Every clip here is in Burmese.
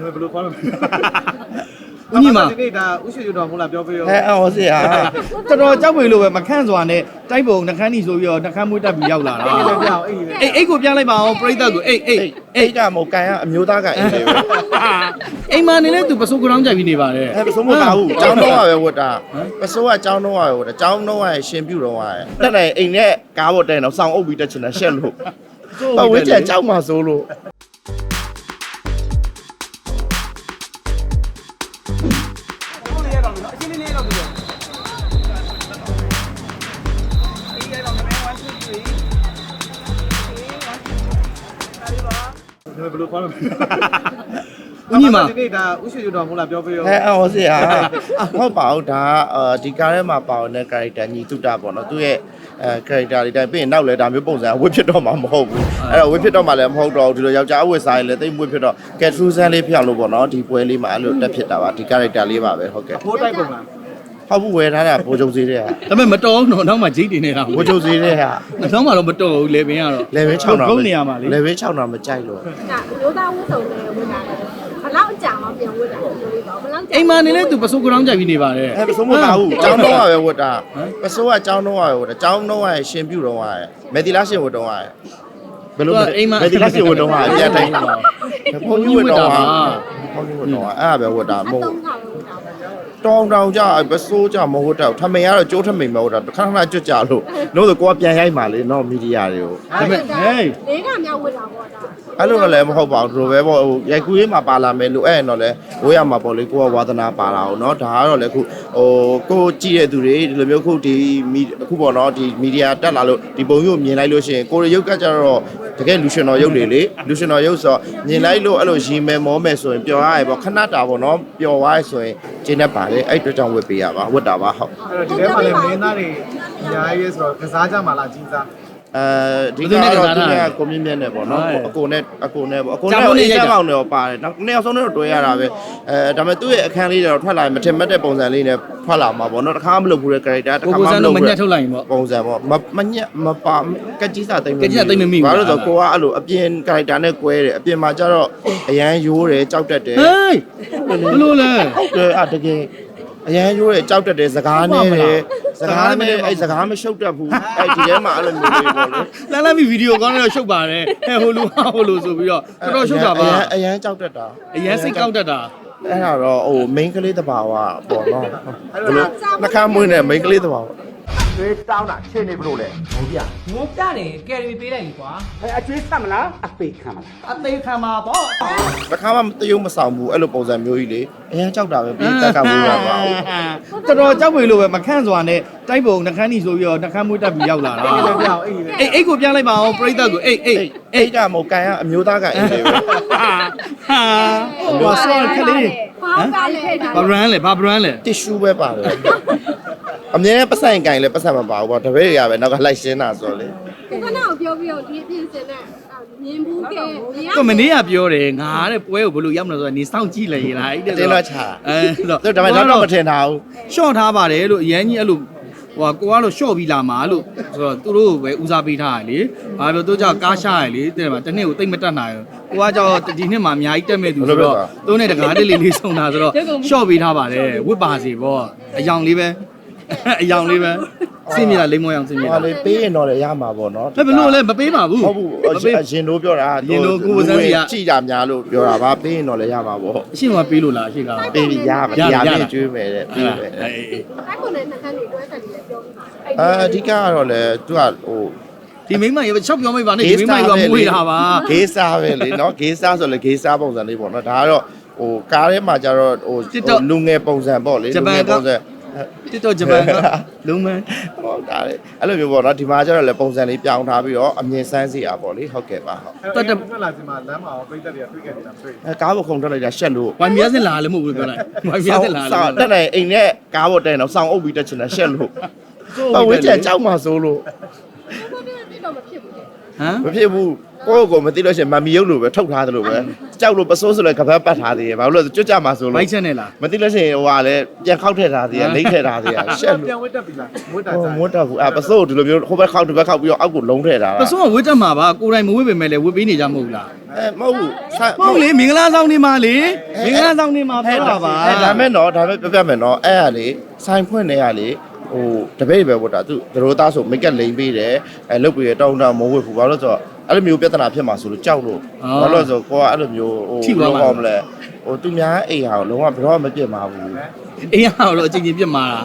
ဘယ်လိုခေါ်လဲဦးညီမဒီနေ့ဒါဥရှိရတော်မဟုတ်လားပြောပြရောဟဲ့အော်ဆရာတော်တော်ကြောက်ပေလို့ပဲမခန့်စွာနဲ့တိုက်ပုံနှခမ်းနီဆိုပြီးတော့နှခမ်းမွေးတက်ပြီးရောက်လာတာအဲ့ဒါပြောင်းအဲ့ဒီပဲအေးအိတ်ကိုပြလိုက်ပါအောင်ပြိဿကိုအေးအေးအိတ်ကမို့ကန်ကအမျိုးသားကန်အိတ်လေးပဲအိမ်မနေလဲသူပစိုးကရောင်းကြိုက်ပြီးနေပါတယ်အဲပစိုးမပါဘူးကျောင်းတော့ပဲဝတ်တာပစိုးကကျောင်းတော့ပဲဝတ်တာကျောင်းတော့ရရှင်ပြုတော့ရတက်တယ်အိမ်နဲ့ကားပေါ်တဲ့တော့စောင်းအုပ်ပြီးတက်ချင်တာရှက်လို့ ပဝင်းကျန်ကျောင်းမှာစိုးလို့ဟုတ်လေရတော့နော်အချင်းလေးလေးတော့ပြီးတော့အေးရတော့မယ်1 2 3အေး1 2 3အဲ့ဒီပါဘယ်လိုခေါ်လဲ ဦးညီမဒီနေ့ဒါဥရှိရတော်မဟုတ်လားပြောပြရောဟဲ့အော်ဆရာဟုတ်ပါဘူးဒါဒီကားထဲမှာပါတဲ့ character ညီတုတာပေါ့နော်သူရဲ့အဲ character လေးတိုင်းပြီးရင်နောက်လဲဒါမျိုးပုံစံဝစ်ဖြစ်တော့မှာမဟုတ်ဘူးအဲ့တော့ဝစ်ဖြစ်တော့မှလည်းမဟုတ်တော့ဘူးဒီလိုယောက်ျားအဝတ်စားရင်လည်းတိတ်မွေးဖြစ်တော့ Catrusan လေးဖြစ်အောင်လို့ပေါ့နော်ဒီပွဲလေးမှာအဲ့လိုတက်ဖြစ်တာပါဒီ character လေးပါပဲဟုတ်ကဲ့ဖိုးတိုက်ပုံလားဟုတ်ဘူးဝယ်ထားတာဘိုးချုပ်စည်းတဲ့ဟာဒါပေမဲ့မတော်ဘူးတော့နောက်မှဂျိတ်တင်နေတာဘိုးချုပ်စည်းတဲ့ဟာနောက်မှတော့မတော်ဘူးလေပင်ကတော့ level 6တော့ဘုံနေရမှာလေ level 6တော့မကြိုက်လို့ဒါမျိုးသားဝတ်စုံနဲ့ဝတ်တာလေဘလောက်ကြာမှပြန်ဝတ်တာပြောလေးပါဘလောက်ကြာ အိမ်မနေလဲသူပစိုးကရောင်းကြိုက်ပြီးနေပါတယ်အဲပစိုးမပါဘူးကျောင်းတော့ပဲဝတ်တာပစိုးကကျောင်းတော့ပဲဝတ်တာကျောင်းတော့ရရှင်ပြုတော့ရမယ်တီလာရှင်ဝတ်တော့ရဘယ်လိုမယ်တီလာရှင်ဝတ်တော့ရပြန်တိုင်းဘုန်းကြီးဝတ်တော့ရဘုန်းကြီးဝတ်တော့ရအဲ့ဒါပဲဝတ်တာမဟုတ်သုံးခါဝ တ်တာပါ တောင်းတောင်းကြပစိုးကြမဟုတ်တော့ထမိန်ကတော့ကျိုးထမိန်မဟုတ်တော့ခဏခဏကြွကြလို့လို့ဆိုကိုကပြန်ရိုက်ပါလေနော်မီဒီယာတွေကို ဒါပေမဲ့ဟေး လေးခါမြောက်ဝတ်တာပေါ့ဒါ အဲ့လိုတော့လည်းမဟုတ်ပါဘူးဒီလိုပဲပေါ့ဟိုရိုက်ကူးရေးမှာပါလာမယ်လို့အဲ့ရင်တော့လည်းဝေးရမှာပေါ့လေကိုကဝါသနာပါလာအောင်เนาะဒါကတော့လည်းခုဟိုကိုကြည့်တဲ့သူတွေဒီလိုမျိုးခုဒီမီအခုပေါ့เนาะဒီမီဒီယာတက်လာလို့ဒီပုံရုပ်မြင်လိုက်လို့ရှိရင်ကိုရရုပ်ကကြတော့ တကယ်လူရှင်တော်ရုပ်လေလေလူရှင်တော်ရုပ်ဆိုတော့မြင်လိုက်လို့အဲ့လိုရီမယ်မောမယ်ဆိုရင်ပျော်ရရပေါ့ခဏတာပေါ့နော်ပျော်သွားရဆိုရင်ကျင်းတတ်ပါလေအဲ့အတွက်ကြောင့်ဝတ်ပေးရပါဝတ်တာပါဟုတ်အဲ့တော့ဒီထဲမှာလည်းမင်းသားတွေအများကြီးဆိုတော့ကစားကြမှာလားကြီးစား အဲဒီကတော့သူကကိုမြင့်မြတ်နဲ့ပေါ့နော်အကိုနဲ့အကိုနဲ့ပေါ့အကိုနဲ့အေးချမ်းအောင်နဲ့ပါတယ်နောက်နှစ်ယောက်ဆုံးတော့တွဲရတာပဲအဲဒါပေမဲ့သူ့ရဲ့အခန်းလေးတော့ထွက်လာရင်မထင်မှတ်တဲ့ပုံစံလေးနဲ့ထွက်လာမှာပေါ့နော်တခါမလုပ်ဘူးတဲ့ character တကိုခါကိုမှစံမတော့လုပ်မဘူးညက်ထုတ်လိုက်ရင်ပေါ့ပုံစံပေါ့မမညက်မပါကက်ကြီးစာတိတ်ကက်ကြီးစာသိပ်မမိဘူးဘာလို့လဲဆိုတော့ကိုကအဲ့လိုအပြင် character နဲ့ကွဲတယ်အပြင်မှာကျတော့အရန်ရိုးတယ်ကြောက်တတ်တယ်ဟေးဘလို့လဲဟုတ်တယ်အတကယ်အရန်ရိုးတယ်ကြောက်တတ်တယ်စကားနဲ့တယ် စကားနဲ့အဲ့စကားမရှုပ်တတ်ဘူးအဲ့ဒီထဲမှာအဲ့လိုမျိုးလေးပေါ့လေလာလာမီဗီဒီယိုကောင်းတော့ရှုပ်ပါတယ်ဟဲ့ဟိုလူဟာဟိုလူဆိုပြီးတော့တော်တော်ရှုပ်တာပါအရန်အရန်ကြောက်တတ်တာအရင်စိတ်ကောက်တတ်တာအဲ့ဒါတော့ဟို main ကလေးတဘာဝပေါ့နော်ဘလို့နှခမ်းမွေးနဲ့ main ကလေးတဘာဝ ကျွေးတောင်းတာချင်းနေဘလို့လဲဟိုပြငိုပြတယ်ကယ်ရီပေးလိုက်ပြီကွာအဲအကျွေးဆက်မလားအပေခံမလားအသေးခံမှာပေါ့တစ်ခါမှတရုံမဆောင်ဘူးအဲ့လိုပုံစံမျိုးကြီးလေအရန်ကြောက်တာပဲပြီးတက်ကမွေးရပါဘူးတော်တော်ကြောက်ပေလို့ပဲမခန့်စွာနဲ့တိုက်ပုံနှခမ်းနီဆိုပြီးတော့နှခမ်းမွေးတက်ပြီးရောက်လာတာအဲ့ဒါပြောင်းအဲ့ဒီပဲအေးအိတ်ကိုပြလိုက်ပါအောင်ပြိဿကိုအေးအေးအိတ်ကမို့ကန်ကအမျိုးသားကန်အိတ်လေးပဲဟာဟိုဆော့ခလေးဟမ်ကလည်းဘာဘရန်လဲဘာဘရန်လဲတစ်ရှူးပဲပါတယ် အမြဲပတ်ဆိုင်ကန်လဲပတ်ဆိုင်မပါဘူးပေါ့တပည့်ရပဲနောက်ကလိုက်ရှင်းတာဆိုလေခဏကိုပြောပြီးတော့ဒီပြင်စင်နဲ့မြင်ဘူးကဲမြင်ရတော့မနေ့ကပြောတယ်ငါတဲ့ပွဲကိုဘလို့ရောက်မလဲဆိုတော့နေစောင့်ကြည့်လိုက်ရလားအဲ့တင်းတော့ချာအဲဆိုသူဒါပေမဲ့တော့မထင်တာဘူးရှော့ထားပါတယ်လို့အရန်ကြီးအဲ့လိုဟိုကိုကတော့ရှော့ပြီးလာမှာလို့ဆိုတော့သူတို့ပဲဦးစားပေးထားရလေဘာလို့တို့ကြောင့်ကားရှာရလေတဲ့မှာတစ်နှစ်ကိုတိတ်မတက်နိုင်ဘူးကိုကကြောင့်ဒီနှစ်မှာအများကြီးတက်မဲ့သူဆိုတော့သူနဲ့တကားလေးလေးလေးဆုံးတာဆိုတော့ရှော့ပေးထားပါတယ်ဝစ်ပါစီပေါ့အယောင်လေးပဲ အယောင်လေးပဲစင်မြလာလိမ့်မောအောင်စင်မြဟောလာလေပေးရင်တော့လည်းရမှာပေါ့နော်ဘယ်လို့လဲမပေးပါဘူးဟုတ်ဘူးအရင်တို့ပြောတာရင်တို့ကိုယ်စမ်းစီက ကြည်ကြများလို့ပြောတာပါပေးရင်တော့လည်းရမှာပေါ့အရှိမပေးလို့လားအရှိကပေးပြီးရပါရတရားရမြင့်ကျွေးမယ်တဲ့ဟဲ့ပေးလားမယ် အေးအေးတိုက်ကုန်နဲ့နှခမ်းတွေတွဲဆက်ပြီးပြောပြီးပါအာအဓိကကတော့လေသူကဟိုဒီမိမရေချက်ပြောမိပါနဲ့ဒီမိမရေကမွေးတာပါဂေးစားပဲလေနော်ဂေးစားဆိုလေဂေးစားပုံစံလေးပေါ့နော်ဒါကတော့ဟိုကားထဲမှာကျတော့ဟိုလူငယ်ပုံစံပေါ့လေလူငယ်ပုံစံ တစ်တော့ဂျပန်ကလုံးမန်းဟုတ်တာလေအဲ့လိုမျိုးပေါ့နော်ဒီမှာကျတော့လေပုံစံလေးပြောင်းထားပြီးတော့အမြင်ဆန်းစီရပေါ့လေဟုတ်ကဲ့ပါဟုတ်အဲ့တော့ထွက်လာစီမှာလမ်းမှာပြိတ္တတွေကတွေ့ခဲ့နေတာတွေ့အဲကားပေါ်ခုံထွက်လိုက်တာရှက်လို့ဝိုင်မြစင်လာလည်းမဟုတ်ဘူးပြောလိုက်ဝိုင်မြစင်လာဆောင်းတက်တယ်အိမ်နဲ့ကားပေါ်တဲ့တော့စောင်းအုပ်ပြီးတက်ချင်တာရှက်လို့ပဝင်းကျန်ကြောက်မှစိုးလို့ဒီတော့မဖြစ်ဘူးလေ ဟမ်မဖြစ်ဘူးကိုယ့်ကိုယ်မသိလို့ရှိရင်မမီရုပ်လိုပဲထုတ်ထားတယ်လို့ပဲကြောက်လို့ပစိုးဆိုလည်းကပတ်ပတ်ထားသေးတယ်ဘာလို့လဲဆိုကြွကြမှာဆိုဘိုလို့က်ချက်နဲ့လားမသိလို့ရှိရင်ဟိုကလည်းပြန်ခောက်ထည့်ထားသေးတယ်လိမ့်ထည့်ထားသေးတယ်ရှက်လို့ပြန်ဝတ်တက်ပြီလားဝတ်တာဟိုကြာမွတ်တော့ဘူးအပစိုးဒီလိုမျိုးဟိုဘက်ခောက်ဒီဘက်ခောက်ပြီးတော့အောက်ကိုလုံးထည့်ထားတာပစုံကဝတ်တက်မှာပါကိုယ်တိုင်မဝတ်ပေမဲ့လည်းဝတ်ပေးနေကြမဟုတ်လားအဲမဟုတ်ဘူးဆန်မဟုတ်လေမင်္ဂလာဆောင်နေမှာလေမင်္ဂလာဆောင်နေမှာပြောတာပါအဲဒါမဲ့တော့ဒါမဲ့ပြပြမယ်နော်အဲ့ဟာလေဆိုင်ဖွင့်နေရလေ ဟိုတပည့်ပဲဝတ်တာသူတို့သားဆိုမိတ်ကပ်လိမ့်ပေးတယ်အဲလုတ်ပြီးတောင်းတမဝတ်ဘူးဘာလို့ဆိုတော့အဲ့လိုမျိုးပြဿနာဖြစ်မှာဆိုလို့ကြောက်လို့ဘာလို့ဆိုကိုကအဲ့လိုမျိုးဟိုမလဲဟိုသူများအိမ်ဟာလုံးဝဘယ်တော့မှမပြစ်မှာဘူးအေးရတော့အချင်းချင်းပြစ်မှာလား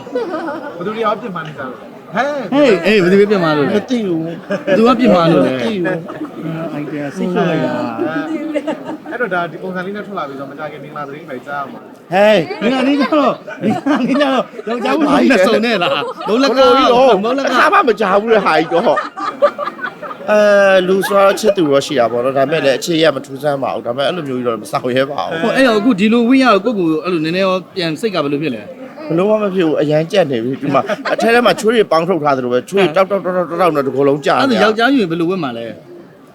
ဘယ်သူတွေရောပြစ်မှန်းနေကြလို့ဟဲ့ဟေးအေးဘယ်သူပြစ်မှာလို့မလဲသိဘူးသူကပြစ်မှာလို့လေမသိဘူးအိုင်တရားစိတ်ထွက်လိုက်တာ အဲ့တော့ဒါဒီပုံစံလေးနဲ့ထွက်လာပြီးတော့မကြခင်မင်္ဂလာသတင်းပဲကြားအောင်ပါဟဲ့မင်္ဂလာနေ့ကျတော့မင်္ဂလာနေ့ကျတော့ယောက်ျားဘူးနဲ့စုံနေလားဘုံလက်ကပြီးတော့ဘုံလက်ကအားမမကြဘူးလေဟာကြီးတော့အဲလူဆိုတော့ချစ်သူရောရှိတာပေါ့နော်ဒါပေမဲ့လည်းအခြေရမထူးဆန်းပါဘူးဒါပေမဲ့အဲ့လိုမျိုးကြီးတော့မဆောင်ရဲပါဘူးဟိုအဲ့တော့အခုဒီလိုဝင်းရတော့ကိုကိုအဲ့လိုနည်းနည်းရောပြန်စိတ်ကဘယ်လိုဖြစ်လဲဘလို့မှမဖြစ်ဘူးအရန်ကြက်နေပြီဒီမှာအထဲထဲမှာချွေးတွေပေါင်းထုတ်ထားသလိုပဲချွေးတောက်တောက်တောက်တောက်တောက်နဲ့ဒီကိုယ်လုံးကြာအဲ့နေဒါယောက်ျားယူရင်ဘယ်လိုဝတ်မှာလဲ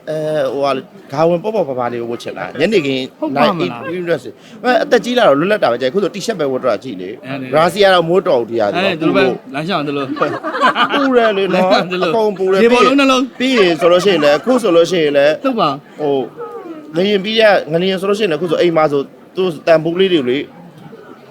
အဲဟိုဟာဂါဝင်ပေါ့ပေါ့ပါပါလေးကိုဝတ်ချင်တာညနေခင်းဟုတ်ပါမလားပြီးတော့အဲအသက်ကြီးလာတော့လွတ်လပ်တာပဲကြိုက်ခုဆိုတီရှပ်ပဲဝတ်တော့ကြည့်လေအဲ့ဒါရာစီကတော့မိုးတော်ဦးတရားအဲ့ဒီလိုပဲလမ်းလျှောက်တယ်လို့ပူရဲလေနော်အကုန်ပူရဲဒီဘောလုံးနှလုံးပြီးရင်ဆိုလို့ရှိရင်လည်းအခုဆိုလို့ရှိရင်လည်းဟုတ်ပါဟိုငရင်ပြီးရငရင်ဆိုလို့ရှိရင်လည်းအခုဆိုအိမ်မှာဆိုသူတန်ဖိုးလေးတွေလေ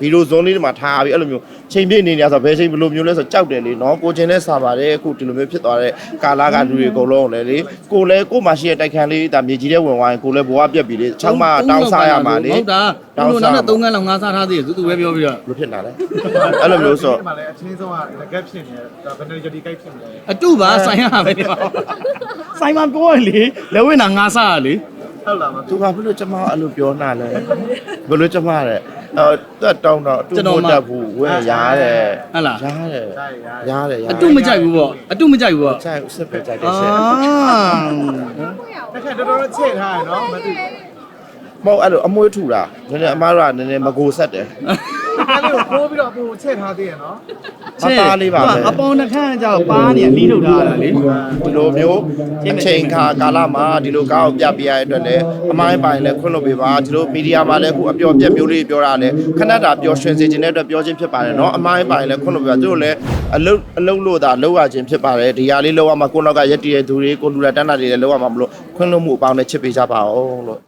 ဗီဒီယိုဇွန်လေးတွေမှာထားပြီးအဲ့လိုမျိုးချိန်ပြည့်နေနေရဆိုဘယ်ချိန်ဘယ်လိုမျိုးလဲဆိုကြောက်တယ်လေနော်ကိုချင်းနဲ့စာပါတယ်အခုဒီလိုမျိုးဖြစ်သွားတဲ့ကာလာကလူတွေအကုန်လုံးလည်းလေကိုလည်းကိုမှရှိတဲ့တိုက်ခန်းလေးဒါမြေကြီးတဲ့ဝင်သွားရင်ကိုလည်းဘဝပြက်ပြီလေ၆မတောင်းစားရမှာလေဟုတ်တာသူတို့နောက်နဲ့3ခန်းလောက်ငါးစားထားသေးတယ်သူသူပဲပြောပြီးတော့ဘယ်လိုဖြစ်လာလဲအဲ့လိုမျိုးဆိုဒီမှာလည်းအချင်းဆုံးက gap ဖြစ်နေတယ်ဒါ vanity gap ဖြစ်နေတယ်အတုပါဆိုင်ရပဲနေပါဆိုင်မှာပြောရလေလက်ဝဲနာငါးစားရလေဟုတ်လားမသူကဘယ်လိုကျမအဲ့လိုပြောနာလဲဘယ်လိုကျမတဲ့ အဲတက်တောင်းတော့အတူမတက်ဘူးဝဲရားတယ်ဟုတ်လားရားတယ်ဒါရရရားတယ်ရားအတုမကြိုက်ဘူးပေါ့အတုမကြိုက်ဘူးပေါ့ကြိုက်စစ်ပဲကြိုက်တယ်အာဆက်တစ်ခါတော်တော်ချဲ့ထားရနော်မသိဘူးမဟုတ်အဲ့လိုအမွှေးထူတာနည်းနည်းအမားတို့ကနည်းနည်းမကိုဆက်တယ်အဲ့လိုပိုး ကိုချက်ထားသေးရနော်မသားလေးပါပဲ အပေါင်းတစ်ခန့်ကြောက်ပါးနေအလီးထုတ်ထားရတာလေဒီလိုမျိုးအချိန်ခါကာလမှာဒီလိုကားကိုပြပြရတဲ့အတွက်လည်းအမိုင်းပိုင်လည်းခွင့်လွှတ်ပေးပါဒီလိုမီဒီယာမှာလည်းအခုအပြော်အပြက်မျိုးလေးပြောတာလည်းခဏတာပြောရွှင်စေခြင်းတဲ့အတွက်ပြောခြင်းဖြစ်ပါတယ်နော်အမိုင်းပိုင်လည်းခွင့်လွှတ်ပေးပါသူတို့လည်းအလုတ်အလုတ်လို့သာလောက်ရခြင်းဖြစ်ပါတယ်ဒီဟာလေးလောက်ရမှာကိုယ့်နောက်ကရက်တည်တဲ့သူတွေကိုလူလာတန်းတာတွေလည်းလောက်ရမှာမလို့ခွင့်လွှတ်မှုအပေါင်းနဲ့ချစ်ပေးကြပါအောင်လို့